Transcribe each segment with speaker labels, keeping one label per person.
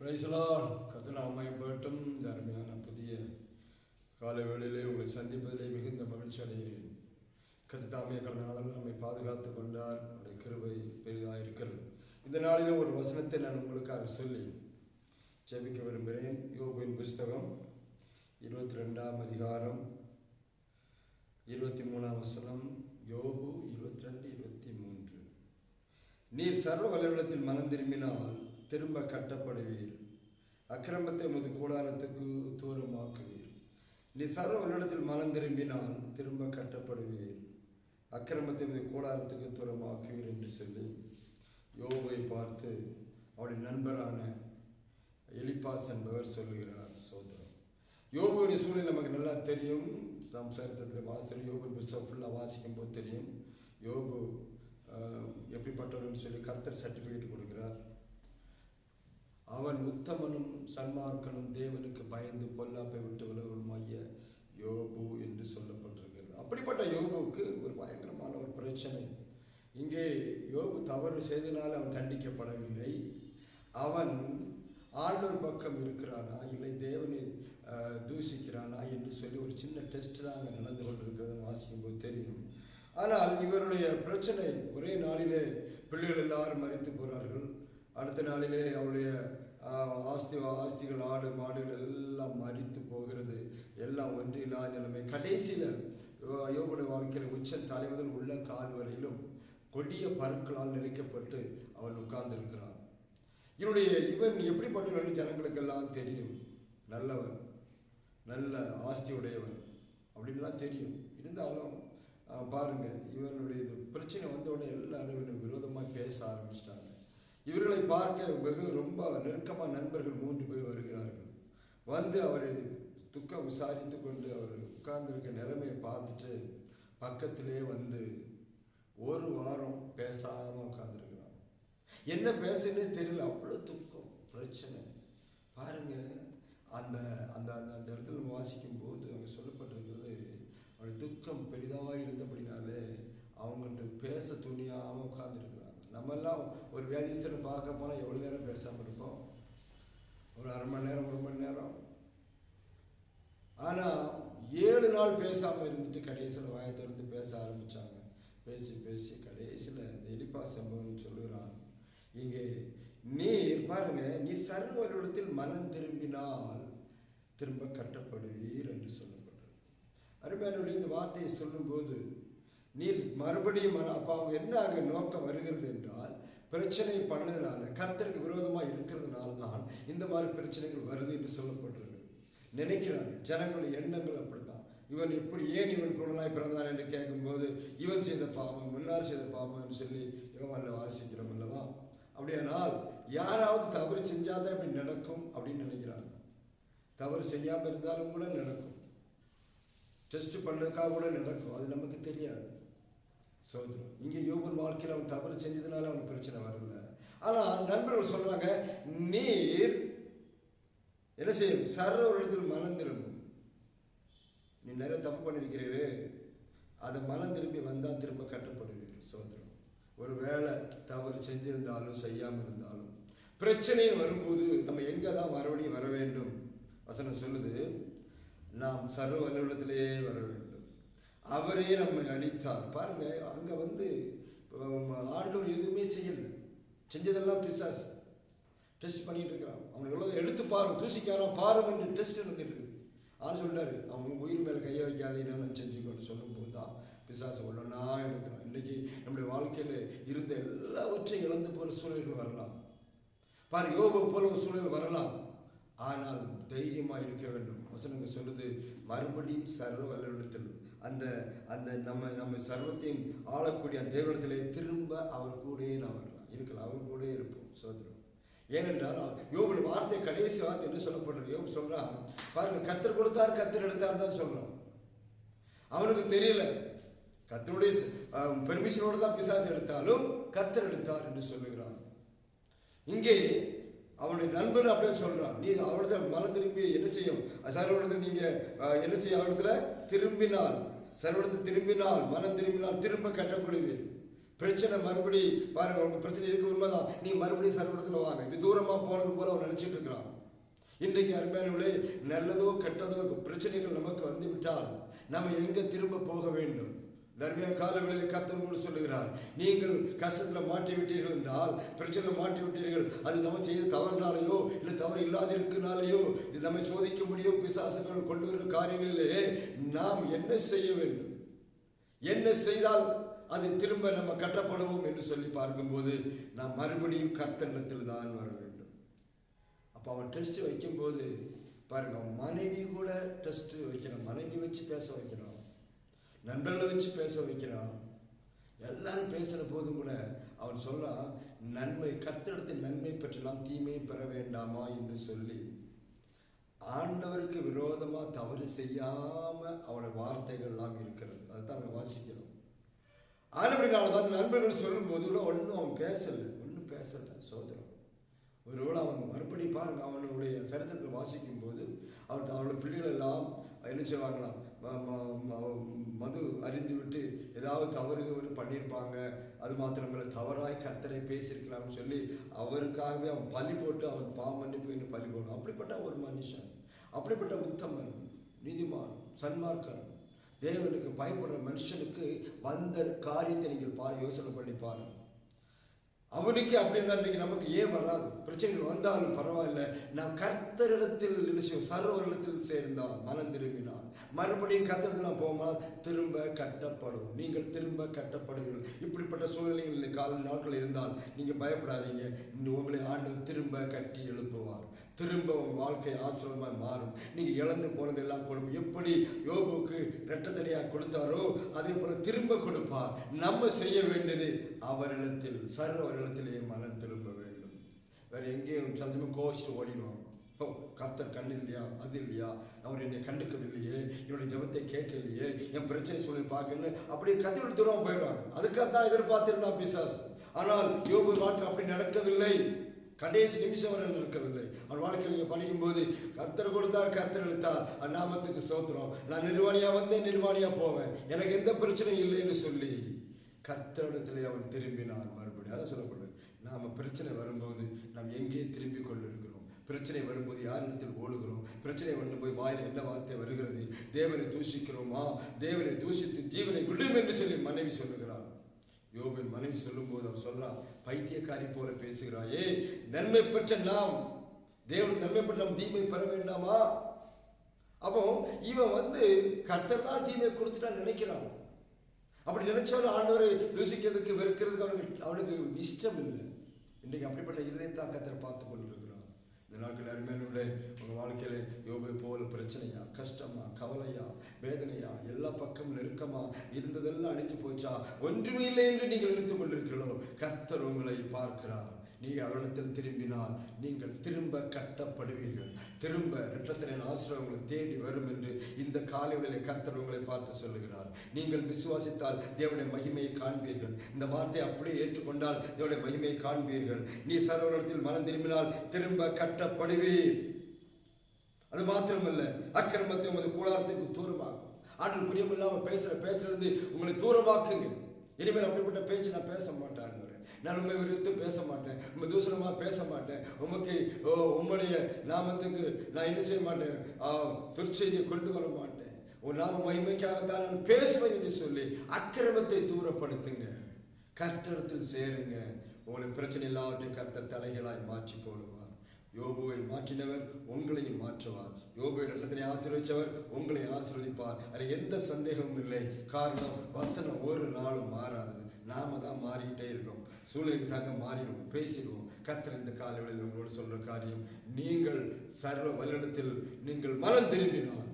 Speaker 1: பிரைசலால் கத்தர் இந்த அருமையான புதிய காலை வேளையிலே உங்களை சந்திப்பதிலே மிகுந்த மகிழ்ச்சி அடைகிறேன். கத்தாமே கடந்த நாளில் நம்மை பாதுகாத்து கொண்டார். அவருடைய கிருவை பெரிதாக இருக்கிறது. இந்த நாளிலே ஒரு வசனத்தை நான் உங்களுக்காக சொல்லி ஜெபிக்க விரும்புகிறேன். யோகுவின் புஸ்தகம் இருபத்தி ரெண்டாம் அதிகாரம் இருபத்தி மூணாம் வசனம் யோபு இருபத்தி ரெண்டு இருபத்தி மூன்று நீர் சர்வ வல்லவிடத்தில் மனம் திரும்பினால் திரும்ப கட்டப்படுவீர். அக்கிரமத்தை உமது கூடாரத்துக்கு தூரமாக்குவீர். நீ சர்வ வல்லவரிடத்தில் மனம் திரும்பினால் திரும்ப கட்டப்படுவீர். அக்கிரமத்தை உமது கூடாரத்துக்கு தூரமாக்குவீர் என்று சொல்லி யோகை பார்த்து அவருடைய நண்பரான எலிபாஸ் என்பவர் சொல்லுகிறார் சோதரம் யோபுடைய சூழ்நிலை நமக்கு நல்லா தெரியும். சம்சாரத்தில் வாசித்து யோபு புஸ்தகம் ஃபுல்லாக வாசிக்கும் போது தெரியும். யோபு ஆஹ், சொல்லி கர்த்தர் சர்டிஃபிகேட் கொடுக்கும் அவன் உத்தமனும் சன்மார்க்கனும் தேவனுக்கு பயந்து பொல்லாப்பை விட்டு விலகுமாகிய யோபு என்று சொல்லப்பட்டிருக்கிறது. அப்படிப்பட்ட யோபுவுக்கு ஒரு பயங்கரமான ஒரு பிரச்சனை. இங்கே யோபு தவறு செய்தனால் அவன் தண்டிக்கப்படவில்லை. அவன் ஆண்டவர் பக்கம் இருக்கிறானா? இல்லை தேவனை தூசிக்கிறானா என்று சொல்லி ஒரு சின்ன டெஸ்ட் தான் அங்கே நடந்து கொண்டிருக்கிறது வாசிக்கும் போது தெரியும். ஆனால் இவருடைய பிரச்சனை ஒரே நாளிலே பிள்ளைகள் எல்லாரும் மறித்து போகிறார்கள் அடுத்த நாளிலே அவருடைய ஆஸ்தி ஆஸ்திகள் ஆடு மாடுகள் எல்லாம் மறித்து போகிறது. எல்லாம் ஒன்று இல்லாத நிலைமை. கடைசியில் யோகுடைய வாழ்க்கையில் உச்ச தலை உள்ள கால் வரையிலும் கொடிய பருக்களால் நிறைக்கப்பட்டு அவன் உட்கார்ந்திருக்கிறான். இவனுடைய இவன் எப்படிப்பட்டவன் ஜனங்களுக்கெல்லாம் தெரியும்? நல்லவன். நல்ல ஆஸ்தி உடையவன் அப்படின்லாம் தெரியும். இருந்தாலும் பாருங்கள் இவனுடைய இது பிரச்சனை வந்த உடனே எல்லாரும் இவனுக்கு விரோதமாக பேச ஆரம்பிச்சிட்டாங்க இவர்களை பார்க்க வெகு ரொம்ப நெருக்கமாக நண்பர்கள் மூன்று பேர் வருகிறார்கள். வந்து அவரை துக்கம் விசாரித்து கொண்டு அவர் உட்கார்ந்துருக்க நிலைமையை பார்த்துட்டு பக்கத்திலே வந்து ஒரு வாரம் பேசாமல் உட்கார்ந்துருக்கிறான் என்ன பேசுனே தெரியல. அவ்வளோ துக்கம் பிரச்சனை. பாருங்க அந்த அந்த அந்த அந்த இடத்துல வாசிக்கும் போது அவங்க சொல்லப்பட்டிருக்கிறது அவருடைய துக்கம் பெரிதாக இருந்தபடினாலே அவங்கள்ட்ட பேச துணியாமல் உட்கார்ந்துருக்குறாங்க நம்மெல்லாம் ஒரு வியாதிஸ்தரை பார்க்க போனால் எவ்வளோ நேரம் பேசாமல் இருப்போம்? ஒரு அரை மணி நேரம் ஒரு மணி நேரம். ஆனால் ஏழு நாள் பேசாமல் இருந்துட்டு கடைசியில் வாயை திறந்து பேச ஆரம்பிச்சாங்க. பேசி பேசி கடைசியில் இந்த எலிப்பா சம்பவம் சொல்லுகிறான் இங்கே நீ பாருங்க நீ சர்வரிடத்தில் மனம் திரும்பினால் திரும்ப கட்டப்படுவீர் என்று சொல்லப்பட்டது. அருமையானுடைய இந்த வார்த்தையை சொல்லும்போது நீர் மறுபடியும் அப்போ அவங்க என்ன அங்கே நோக்கம் வருகிறது என்றால் பிரச்சனை பண்ணதுனால கர்த்தருக்கு விரோதமாக இருக்கிறதுனால தான் இந்த மாதிரி பிரச்சனைகள் வருது என்று சொல்லப்பட்டிருக்கு நினைக்கிறாங்க ஜனங்களுடைய எண்ணங்கள் அப்படிதான் இவன் இப்படி ஏன் இவன் குழந்தை பிறந்தான் என்று கேட்கும்போது இவன் செய்த பாவம் முன்னார் செய்த பாவம்னு சொல்லி யோவான்ல வாசிக்கிறோம் அல்லவா? அப்படியானால் யாராவது தவறு செஞ்சாதான் இப்படி நடக்கும் அப்படின்னு நினைக்கிறாங்க. தவறு செய்யாமல் இருந்தாலும் கூட நடக்கும். டெஸ்ட் பண்ணதுக்காக கூட நடக்கும். அது நமக்கு தெரியாது. சோதனம் இங்கே யோகன் வாழ்க்கையில் அவன் தவறு செஞ்சதுனால அவனுக்கு பிரச்சனை வரல. ஆனால் நண்பர்கள் சொல்கிறாங்க நீர் என்ன செய்யும்? சர்வ இடத்தில் மனம் திரும்பும் நீ நிறைய தப்பு பண்ணியிருக்கிறீரு அதை மனம் திரும்பி வந்தால் திரும்ப கட்டப்படுவீர் சோதனம். ஒரு வேளை தவறு செஞ்சிருந்தாலும் செய்யாமல் இருந்தாலும் பிரச்சனை வரும்போது நம்ம எங்கே தான் மறுபடியும் வர வேண்டும்? வசனம் சொல்லுது நாம் சர்வ வல்லுலகத்திலேயே வர வேண்டும். அவரே நம்மை அழித்தார். பாருங்க அங்கே வந்து ஆண்டவர் எதுவுமே செய்யல. செஞ்சதெல்லாம் பிசாசு. டெஸ்ட் பண்ணிட்டு இருக்கிறான். அவனுக்கு எவ்வளோ எடுத்து பாரு தூசிக்காரன் பாரு என்று டெஸ்ட் நடந்துட்டு ஆள் சொல்றாரு? அவன் உயிர் மேலே கையை வைக்காதே நான் செஞ்சுக்கொண்டு சொல்லும்போது தான் பிசாசு ஒன்றா எடுக்கிறான். இன்னைக்கு நம்முடைய வாழ்க்கையில் இருந்த எல்லாவற்றையும் இழந்து போகிற சூழல்கள் வரலாம். பாரு யோக போல ஒரு சூழல் வரலாம். ஆனால் தைரியமாக இருக்க வேண்டும். வசனங்கள் சொல்லுது மறுபடியும் சர்வ வல்லத்தில் அந்த அந்த நம்ம நம்ம சர்வத்தையும் ஆளக்கூடிய அந்த தேவனத்திலே திரும்ப அவர் கூடயே நாம் வரலாம். இருக்கலாம் அவர் கூடயே இருப்போம் சோதரம் ஏனென்றால் யோபுடைய வார்த்தை கடைசி வார்த்தை என்ன சொல்லப்படுறது யோபு சொல்கிறான் பாருங்க கத்தர் கொடுத்தார் கத்தர் எடுத்தார் தான் சொல்கிறோம் அவனுக்கு தெரியல. கத்தருடைய பெர்மிஷனோடு தான் பிசாசு எடுத்தாலும் கத்தர் எடுத்தார் என்று சொல்லுகிறான். இங்கே அவனுடைய நண்பர் அப்படின்னு சொல்கிறான் நீ அவரிடத்தில் மன திரும்பி என்ன செய்யும்? சர்வடத்தில் நீங்கள் என்ன செய்யும் அவரிடத்துல திரும்பினால் சர்வடத்தில் திரும்பினால் மனம் திரும்பினால் திரும்ப கட்டப்படுவீர். பிரச்சனை மறுபடி பாருங்க உங்களுக்கு பிரச்சனை இருக்கு உண்மைதான். நீ மறுபடியும் சர்வடத்தில் வாங்க. இது தூரமாக போனது போல அவன் நினச்சிட்டு இருக்கிறான். இன்றைக்கு அருமையானவர்களே நல்லதோ கெட்டதோ பிரச்சனைகள் நமக்கு வந்து விட்டால் நம்ம எங்கே திரும்ப போக வேண்டும்? தர்மியா காலங்களில் கர்த்தர் கூட சொல்லுகிறார் நீங்கள் கஷ்டத்தில் மாட்டி விட்டீர்கள் என்றால் பிரச்சனை மாட்டி விட்டீர்கள் அது நம்ம செய்த தவறுனாலேயோ இல்லை தவறு இல்லாதிருக்கனாலேயோ இது நம்மை சோதிக்க முடியும். பிசாசுகள் கொண்டு வரும் காரியங்களிலே நாம் என்ன செய்ய வேண்டும்? என்ன செய்தால் அது திரும்ப நம்ம கட்டப்படுவோம் என்று சொல்லி பார்க்கும்போது நாம் மறுபடியும் கர்த்தனத்தில் தான் வர வேண்டும். அப்போ அவன் டெஸ்ட் வைக்கும்போது பாருங்க மனைவி கூட டெஸ்ட் வைக்கணும். மனைவி வச்சு பேச வைக்கணும். நண்பர்களை வச்சு பேச வைக்கிறான். எல்லாரும் பேசுகிற போது கூட அவன் சொல்றான் நன்மை கர்த்தரிடத்தில் நன்மை பெற்றலாம் தீமையை பெற வேண்டாமா? என்று சொல்லி ஆண்டவருக்கு விரோதமாக தவறு செய்யாமல் அவனோட வார்த்தைகள்லாம் இருக்கிறது. அதுதான் அவங்க வாசிக்கிறோம். ஆரம்ப தான் நண்பர்கள் சொல்லும்போது கூட ஒன்றும் அவன் பேசலை. ஒன்றும் பேசலை சோதரம் ஒருவேளை அவன் மறுபடி பாருங்க அவனுடைய சரித்திரத்தில் வாசிக்கும் போது அவன் அவனோட பிள்ளைகள் எல்லாம் என்ன செய்வாங்களாம்? மது அறிந்துவிட்டு ஏதாவது தவறு தவறு பண்ணியிருப்பாங்க. அது மாத்திரமில்ல தவறாய் கத்தனை பேசியிருக்கலாம்னு சொல்லி அவருக்காகவே அவன் பலி போட்டு அவன் பாமன்னிப்பு மன்னிப்பு என்று பலி போடும் அப்படிப்பட்ட ஒரு மனுஷன் அப்படிப்பட்ட உத்தமன் நீதிமான் சன்மார்க்கன் தேவனுக்கு பயப்படுற மனுஷனுக்கு வந்த காரியத்தை நீங்கள் பாரு யோசனை பண்ணி பாருங்கள் அவனுக்கு அப்படின்னு இன்னைக்கு நமக்கு ஏன் வராது? பிரச்சனைகள் வந்தாலும் பரவாயில்ல. நான் கர்த்தரிடத்தில் நினைச்சோம் சர்வரிடத்தில் சேர்ந்தால் மனம் திரும்பினால். மறுபடியும் கர்த்தரிடத்தில் போமா திரும்ப கட்டப்படும். நீங்கள் திரும்ப கட்டப்படுவீர்கள். இப்படிப்பட்ட சூழ்நிலைகள் கால நாட்கள் இருந்தால் நீங்கள் பயப்படாதீங்க. உங்களை ஆண்டு திரும்ப கட்டி எழுப்புவார். திரும்ப உங்கள் வாழ்க்கை ஆசிரமமாக மாறும். நீங்கள் இழந்து போனதெல்லாம் கொடுக்கும் எப்படி யோபுக்கு ரெட்டத்தனியா கொடுத்தாரோ அதே போல் திரும்ப கொடுப்பார். நம்ம செய்ய வேண்டியது அவரிடத்தில் சர் அவரிடத்திலே மனம் திரும்ப வேண்டும். வேற எங்கேயும் சந்தமா கோச்சிட்டு ஓடிடுவாங்க ஓ கர்த்தர் கண்ணு இல்லையா அது இல்லையா அவர் என்னை கண்டுக்கவில்லையே. என்னுடைய ஜெபத்தை கேட்கலையே என் பிரச்சனை சொல்லி பார்க்கணும்னு அப்படியே கத்தியோட தூரம் போயிடுவாங்க அதுக்காக தான் எதிர்பார்த்திருந்தான் பிசாஸ் ஆனால் யோபு வாழ்க்கை அப்படி நடக்கவில்லை. கடைசி நிமிஷம் வரை நடக்கவில்லை. அவன் வாழ்க்கையில் நீங்க படிக்கும்போது கர்த்தர் கொடுத்தார் கர்த்தர் எடுத்தார். அந்நாமத்துக்கு சோத்திரம் நான் நிர்வாணியாக வந்தேன் நிர்வாணியாக போவேன். எனக்கு எந்த பிரச்சனையும் இல்லைன்னு சொல்லி கர்த்தரிடத்திலே அவன் திரும்பினான் மறுபடியும். அதை சொல்லப்படுது. நாம் பிரச்சனை வரும்போது நாம் எங்கே திரும்பி கொண்டிருக்கிறோம்? பிரச்சனை வரும்போது யாரிடத்தில் ஓடுகிறோம்? பிரச்சனை வந்து போய் வாயில் என்ன வார்த்தை வருகிறது? தேவனை தூஷிக்கிறோமா? தேவனை தூஷித்து ஜீவனை விடும் என்று சொல்லி மனைவி சொல்லுகிறார் யோபின் மனைவி சொல்லும்போது அவர் சொல்றான் பைத்தியக்காரி போல பேசுகிறாயே நன்மை பெற்ற நாம். தேவன் நன்மை பெற்ற நாம் தீமை பெற வேண்டாமா? அப்போ இவன் வந்து கர்த்தர் தான் தீமை கொடுத்துட்டான்னு நினைக்கிறான். அப்படி நினைச்சாலும் ஆண்டவரை தூசிக்கிறதுக்கு வெறுக்கிறதுக்கு அவனுக்கு அவனுக்கு இஷ்டம் இல்லை. இன்னைக்கு அப்படிப்பட்ட இருதயத்தை கர்த்தர் பார்த்து கொண்டிருக்கிறார். இந்த நாட்கள் அருமையானோட உங்கள் வாழ்க்கையில யோபை போல பிரச்சனையா கஷ்டமா கவலையா வேதனையா எல்லா பக்கம் நெருக்கமா இருந்ததெல்லாம் அழிஞ்சு போச்சா? ஒன்றுமே இல்லை என்று நீங்கள் நினைத்துக் கொண்டிருக்கிறீர்களோ? கர்த்தர் உங்களை பார்க்கிறார். நீங்கள் அவரிடத்தில் திரும்பினால் நீங்கள் திரும்ப கட்டப்படுவீர்கள். திரும்ப இரட்டத்தின் ஆசிரியர் உங்களை தேடி வரும் என்று இந்த காலைகளில் கர்த்தர் உங்களை பார்த்து சொல்லுகிறார். நீங்கள் விசுவாசித்தால் தேவனுடைய மகிமையை காண்பீர்கள். இந்த வார்த்தையை அப்படியே ஏற்றுக்கொண்டால் தேவனுடைய மகிமையை காண்பீர்கள். நீ சர்வரிடத்தில் மனம் திரும்பினால் திரும்ப கட்டப்படுவீர். அது மாத்திரமல்ல அக்கிரமத்தை உமது கூடாரத்துக்கு தூரமாகும் ஆண்டு புரியமில்லாமல் பேசுகிற பேச்சிலிருந்து உங்களை தூரமாக்குங்க. இனிமேல் அப்படிப்பட்ட பேச்சு நான் பேச மாட்டேன். நான் உண்மை விருத்து பேச மாட்டேன். உண்மை தூசணமாக பேச மாட்டேன். உமக்கு ஓ, உம்முடைய நாமத்துக்கு நான் என்ன செய்ய மாட்டேன்? துர்ச்செய்தியை கொண்டு வர மாட்டேன். உன் நாம மகிமைக்காகத்தான் நான் பேசுவேன் என்று சொல்லி அக்கிரமத்தை தூரப்படுத்துங்க. கர்த்தரத்தில் சேருங்க. உங்களுக்கு பிரச்சனை எல்லாவற்றையும் கர்த்தர் தலைகளாய் மாற்றி போடுவார். யோபுவை மாற்றினவர் உங்களையும் மாற்றுவார். யோபுவை ரத்தத்தினை ஆசீர்வதிச்சவர் உங்களை ஆசீர்வதிப்பார். அதில் எந்த சந்தேகமும் இல்லை. காரணம் வசனம் ஒரு நாளும் மாறாதது. நாம தான் மாறிக்கிட்டே இருக்கோம். சூழ்நிலைக்கு தாங்க மாறிடுவோம் பேசிடுவோம் கர்த்தர் இந்த காலவெளியில் உங்களோட சொல்ற காரியம் நீங்கள் சர்வ வல்லிடத்தில் நீங்கள் மலம் திரும்பினால்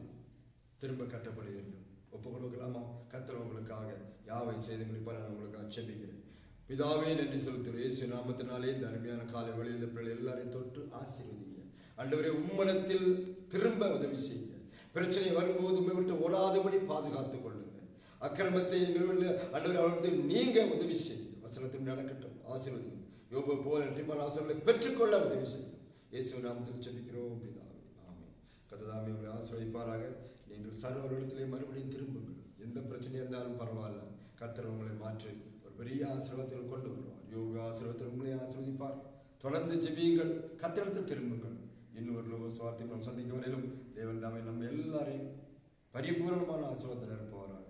Speaker 1: திரும்ப கட்டப்படுவீர்கள் ஒப்பு கொடுக்கலாமா கர்த்தர் உங்களுக்காக யாவை செய்து முடிப்பார் நான் உங்களுக்கு அச்சபிக்கிறேன் பிதாவே நன்றி செலுத்துகிறேன் இயேசு நாமத்தினாலே இந்த அருமையான காலை வெளியில் பிள்ளை எல்லாரையும் தொட்டு ஆசீர்வதிங்க. அண்டவரே உம்மனத்தில் திரும்ப உதவி செய்யுங்க. பிரச்சனை வரும்போது உண்மை விட்டு ஓடாதபடி பாதுகாத்துக் கொள்ளுங்க அக்கிரமத்தை எங்களுடைய ஆண்டவரே அவர்களுக்கு நீங்க உதவி செய்யும் வசனத்தில் நடக்கட்டும். ஆசீர்வதிங்க யோபு போல நன்றிமான ஆசீர்வாதங்களை பெற்றுக்கொள்ள உதவி செய்யும் இயேசு நாமத்தில் செபிக்கிறோம். பிதாவே ஆமே கத்ததாமே உங்களை ஆசீர்வதிப்பாராக. நீங்கள் சர்வரிடத்திலே மறுபடியும் திரும்புங்கள். எந்த பிரச்சனையாக இருந்தாலும் பரவாயில்ல. கத்திர உங்களை மாற்றி ஒரு பெரிய ஆசீர்வாதத்தில் கொண்டு வருவார். யோக ஆசீர்வாதத்தில் உங்களை ஆசீர்வதிப்பார். தொடர்ந்து ஜெபியுங்கள். கத்தெடுத்து திரும்புங்கள். இன்னொரு லோக சுவார்த்தை நாம் சந்திக்கும் வரையிலும் தேவன் தாமே நம்ம எல்லாரையும் பரிபூரணமான ஆசீர்வாதத்தில் இருப்பவராக.